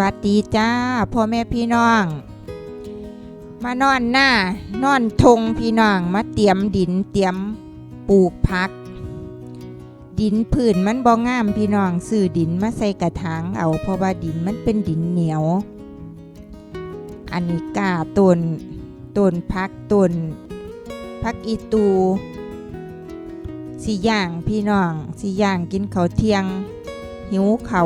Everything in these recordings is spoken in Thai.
วัสดีจ้าพ่อแม่พี่น้อง มานอนหน้านอนทงพี่น้องมาเตรียมดินเตรียมปลูกพัก ดินพื้นมันบ่งามพี่น้องซื้อดินมาใส่กระถางเอาเพราะว่าดินมันเป็นดินเหนียว อันนี้กาต้นต้นพักต้นพักอีตูสี่ย่างพี่น้องสี่ย่างกินเขาเที่ยง หิวเขา่า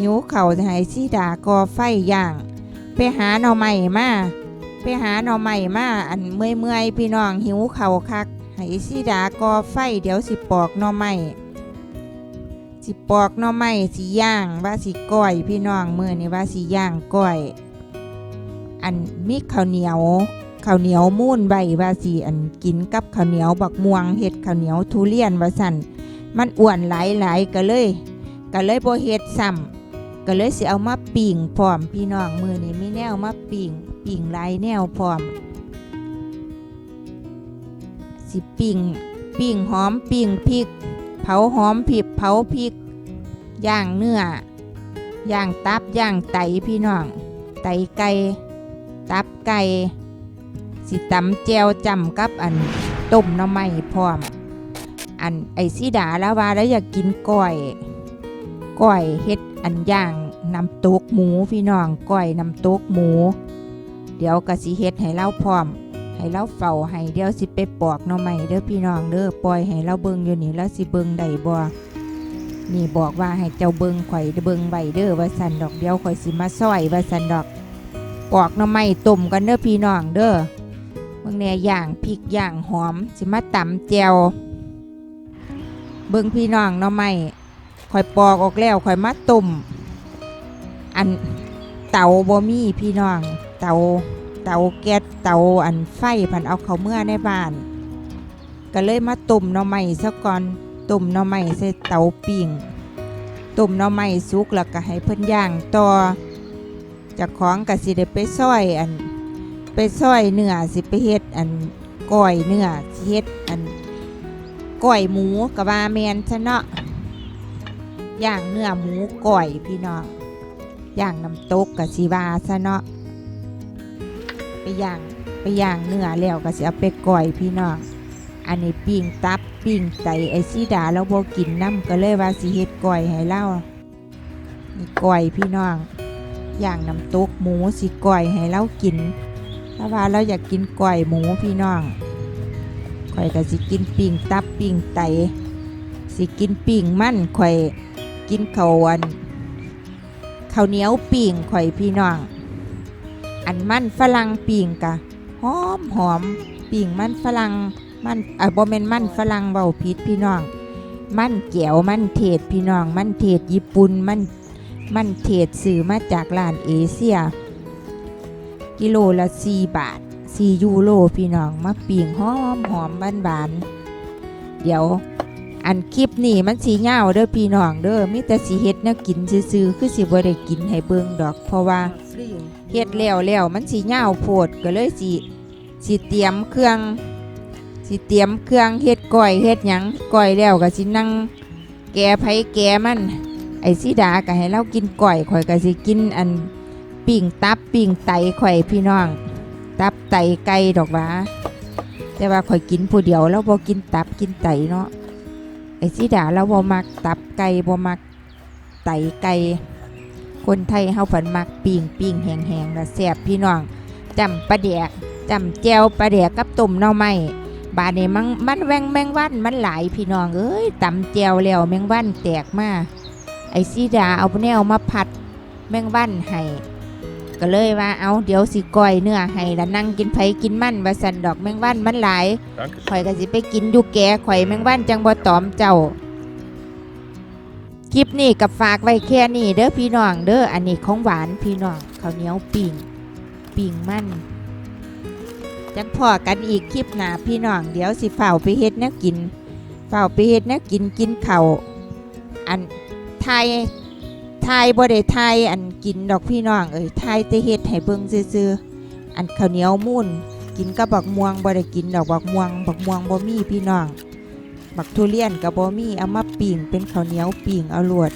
หิวเข่าจะให้สีดากอไฟย่าง ไปหาหน่อใหม่มาไปหาหน่อใหม่มาอันเมื่อยเมื่อยๆพี่น้องหิวเข่าคักให้สีดากอไฟเดี๋ยวสิปอกหน่อใหม่สิปอกหน่อใหม่สิย่างว่าสิก้อยพี่น้องมือนี่ว่าสิย่างก้อย อันมีข้าวเหนียวข้าวเหนียวมูนใบว่าสิอันกินกับข้าวเหนียวบักม่วงเห็ดข้าวเหนียวทุเรียนว่าสั่นมันอ้วนหลายหลายๆก็เลย ก็เลยบ่เฮ็ดซ้ำ ก็เลยสิเอามาปิ่งพร้อมพี่น้องมือนี้มีแนวมาปิ่งปิ่งหลายแนวพร้อม สิปิ่งปิ่งหอมปิ่งพริก เผาหอมผิบเผาพริกย่างเนื้อย่างตับย่างไตพี่น้องไตไก่ตับไก่สิตำแจวจำกับอันต้มน้ำไม้พร้อม อันไอซีดาแล้วว่าแล้วอยากกินก้อยก้อยเฮ็ดอันย่าง น้ำตกหมูพี่น้องก้อยน้ำตกหมู เดี๋ยวก็สิเฮ็ดให้เราพร้อม ให้เราเฝ้าให้เดี๋ยวสิไปปอกหน่อไม้เด้อพี่น้องเด้อปล่อยให้เราเบิ่งอยู่นี่แล้วสิเบิ่งได้บ่นี่บอกว่าให้เจ้าเบิ่งข่อยเบิ่งไว้เด้อว่าสันดอกเดียวข่อยสิมาซอยว่าสันดอกปอกหน่อไม้ต้มกันเด้อพี่น้องเด้อเบิ่งแหน่ยย่างพริกย่างหอม สิมาตำแจวเบิ่งพี่น้องเนาะไม่ข่อยปอกออกแล้วข่อยมาตุ่ม อันเตาบ่มีพี่น้อง เตาเตาแก๊สเตาอันไฟพันเอาเขาเมื่อในบ้าน ก็เลยมาตุ่มเนาะไม่ซะก่อนตุ่มเนาะไม่ใส่เตาปิ้งตุ่มเนาะไม่สุกแล้วก็ให้เพิ่นย่างต่อจากของก็สิได้ไปซอยอันไปซอยเนื้อสิไปเฮ็ดอันก้อยเนื้อสิเฮ็ดอันก้อยหมูกับว่าแมนซะเนาะย่างเนื้อหมูก้อยพี่น้อง ย่างน้ำตกกับสีวาซะเนาะไปย่างไปย่างเนื้อแล้วก็สิเอาไปก้อยพี่น้องอันนี้ปิ้งตับปิ้งไตไอซีดาแล้วบกินน้ำก็เลยว่าสิเฮ็ดก้อยให้เล่านี่ก้อยพี่น้องอย่างน้ำตกหมูสิก้อยให้เรากินถ้าว่าเราอยากกินก้อยหมูพี่น้องข่อยก็สิกินปิ่งตับปิ่งไตสิกินปิ่งมันข่อยกินข้าวอัน ข้าวเหนียวปิ่งข่อยพี่น้อง อันมันฝรั่งปิ่งกะหอมหอมปิ่งมันฝรั่งมันอะบ่แม่นมันฝรั่งเบาผิดพี่น้อง มันแก้วมันเทศพี่น้อง มันเทศญี่ปุ่นมันมันเทศสื่อมาจากร้านเอเชีย กิโลละ4บาท4ยูโรพี่น้องมาปิ่งหอมหอมบานบานๆเดี๋ยว อันคลิปนี่มันสีเงาเด้อพี่น้องเด้อมีแต่สีเฮ็ดแนวกินซื่อๆคือสิบ่ได้กินให้เบิ่งดอก เพราะว่าเฮ็ดแล้วแล้วมันสีเงาโพดก็เลยสิสิเตรียมเครื่องสิเตรียมเครื่องเฮ็ดก้อยเฮ็ดหยังก้อยแล้วก็สินั่งแกไผแกมัน ไอ้สีดาก็ให้เรากินก้อยข่อยก็สิกินอันปิ่งตับปิ่งไตข่อยพี่น้อง ตับไตไก่ดอกหว่าแต่ว่าข่อยกินผู้เดียวแล้วบ่กินตับกินไตเนาะ ไอ้สิดาเราบ่มักตับไก่บ่มักไตไก่คนไทยเฮาฝันมักปิ้งปิ้งแห้งๆและแซ่บพี่น้องจำปลาแดกจำแจวปลาแดกกับต้มหน่อไม้บาดนี้มันมันแวงแมงวันมันหลายพี่น้องเอ้ยตำแจวแล้วแมงวันแตกมาไอ้สิดาเอาแนวมาผัดแมงวันให้ ก็เลยว่าเอาเดี๋ยวสิก้อยเนื้อให้แล้วนั่งกินไผกินมันว่าสันดอกแมงวันมันหลาย Danke. ข่อยก็สิไปกินอยู่แก่ข่อยแมงวันจังบ่ตอมเจ้าคลิปนี้กับฝากไว้แค่นี้เด้อพี่น้องเด้ออันนี้ของหวานพี่น้องข้าวเหนียวปิ่งปิ่งมันจังพอกันอีกคลิปหน้าพี่น้องเดี๋ยวสิเฝ้าไปเฮ็ดแนวกินเฝ้าไปเฮ็ดแนวกินกินข้าวอันไทย ทายบ่ได้ทายอันกินดอกพี่น้องเอ้ยทายแต่เฮ็ดให้เบิ่งซื่อๆอันข้าวเหนียวมูนกินกับบักม่วงบ่ได้กินดอกบักม่วงบักม่วงบ่มีพี่น้อง บักทุเรียนก็บ่มีเอามาปิ้งเป็นข้าวเหนียวปิ้งเอาลวด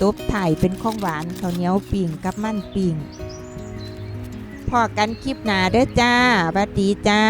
ตบถ่ายเป็นของหวานข้าวเหนียวปิ่งกับมันปิ่งพอกันคลิปหนาเด้อจ้าบัดดีจ้า